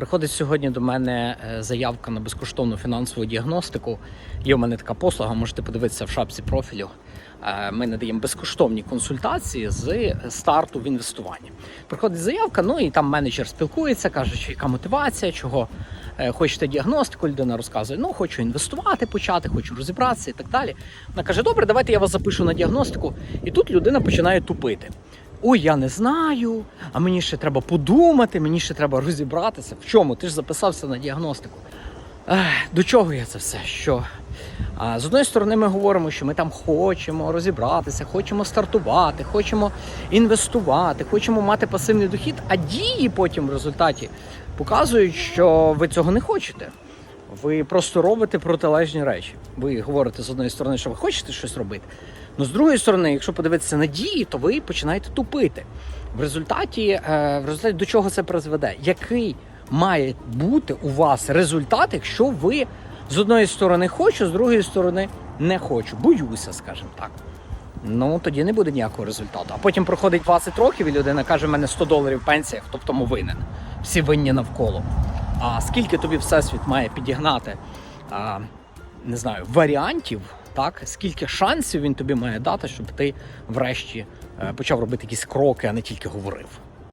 Приходить сьогодні до мене е, заявка на безкоштовну фінансову діагностику. Є у мене така послуга, можете подивитися в шапці профілю. Е, Ми надаємо безкоштовні консультації з старту в інвестуванні. Приходить заявка, ну і там менеджер спілкується, каже, яка мотивація, чого е, хочете діагностику. Людина розказує, ну хочу інвестувати, почати, хочу розібратися і так далі. Вона каже: Добре, давайте я вас запишу на діагностику. І тут людина починає тупити. Ой, я не знаю, а мені ще треба подумати, мені ще треба розібратися. В чому? Ти ж записався на діагностику. До чого я це все? Що? А, з одної сторони, ми говоримо, що ми там хочемо розібратися, хочемо стартувати, хочемо інвестувати, хочемо мати пасивний дохід, а дії потім в результаті показують, що ви цього не хочете. Ви просто робите протилежні речі. Ви говорите з одної сторони, що ви хочете щось робити. Ну з другої сторони, якщо подивитися на дії, то ви починаєте тупити. В результаті, е, в результаті до чого це призведе? Який має бути у вас результат, якщо ви з одної сторони хочу, з другої сторони не хочу, боюся, скажімо так. Ну тоді не буде ніякого результату. А потім проходить 20 років, і людина каже: в мене 100 доларів пенсія, хто в тому винен? Всі винні навколо. А скільки тобі всесвіт має підігнати, а, не знаю, варіантів, так? Скільки шансів він тобі має дати, щоб ти врешті е, почав робити якісь кроки, а не тільки говорив.